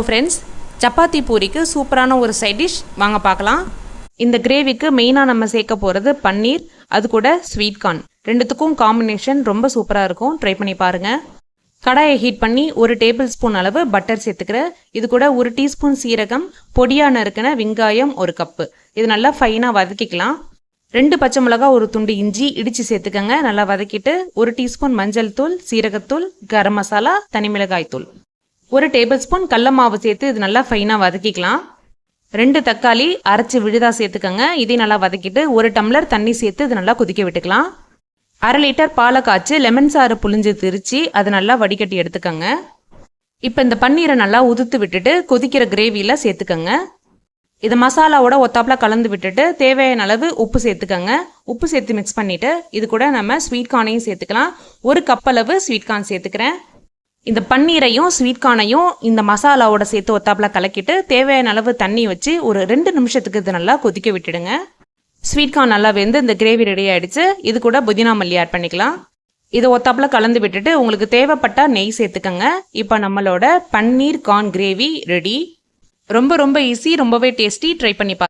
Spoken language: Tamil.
ஹலோ ஃப்ரெண்ட்ஸ் சப்பாத்தி பூரிக்கு சூப்பரான ஒரு சைட் டிஷ் வாங்க பார்க்கலாம். இந்த கிரேவிக்கு மெயினாக நம்ம சேர்க்க போகிறது பன்னீர் அது கூட ஸ்வீட் கார்ன் ரெண்டுத்துக்கும் காம்பினேஷன் ரொம்ப சூப்பராக இருக்கும். ட்ரை பண்ணி பாருங்கள் கடாயை ஹீட் பண்ணி ஒரு டேபிள் ஸ்பூன் அளவு பட்டர் சேர்த்துக்கிறேன். இது கூட ஒரு டீஸ்பூன் சீரகம் பொடியான நறுக்கின வெங்காயம் ஒரு கப்பு. இது நல்லா ஃபைனாக வதக்கிக்கலாம். ரெண்டு பச்சை மிளகா ஒரு துண்டு இஞ்சி இடித்து சேர்த்துக்கங்க. நல்லா வதக்கிட்டு ஒரு டீஸ்பூன் மஞ்சள் தூள் சீரகத்தூள் கரம் மசாலா தனி மிளகாய் தூள். ஒரு டேபிள் ஸ்பூன் கடல மாவு சேர்த்து இது நல்லா ஃபைனாக வதக்கிக்கலாம். ரெண்டு தக்காளி அரைச்சி விழுதாக சேர்த்துக்கோங்க. இதையும் நல்லா வதக்கிட்டு ஒரு டம்ளர் தண்ணி சேர்த்து இது நல்லா கொதிக்க விட்டுக்கலாம். அரை லிட்டர் பாலை காய்ச்சி லெமன் சாறு புழிஞ்சு திரித்து அதை நல்லா வடிகட்டி எடுத்துக்கோங்க. இப்போ இந்த பன்னீரை நல்லா உதுத்து விட்டுட்டு கொதிக்கிற கிரேவியில் சேர்த்துக்கோங்க. இது மசாலாவோட ஒத்தாப்பில் கலந்து விட்டுட்டு தேவையான அளவு உப்பு சேர்த்துக்கங்க. உப்பு சேர்த்து மிக்ஸ் பண்ணிவிட்டு இது கூட நம்ம ஸ்வீட் கார்னையும் சேர்த்துக்கலாம். ஒரு கப் அளவு ஸ்வீட் கார்ன் சேர்த்துக்கிறேன். இந்த பன்னீரையும் ஸ்வீட் கார்னையும் இந்த மசாலாவோட சேர்த்து ஒத்தாப்புல கலக்கிட்டு தேவையான அளவு தண்ணி வச்சு ஒரு ரெண்டு நிமிஷத்துக்கு இது நல்லா கொதிக்க விட்டுடுங்க. ஸ்வீட் கார்ன் நல்லா வெந்து இந்த கிரேவி ரெடி ஆகிடுச்சு இது கூட புதினா மல்லி ஆட் பண்ணிக்கலாம். இதை ஒத்தாப்புல கலந்து விட்டுட்டு உங்களுக்கு தேவைப்பட்ட நெய் சேர்த்துக்கங்க. இப்போ நம்மளோட பன்னீர் கார்ன் கிரேவி ரெடி ரொம்ப ரொம்ப ஈஸி ரொம்பவே டேஸ்டி ட்ரை பண்ணி பா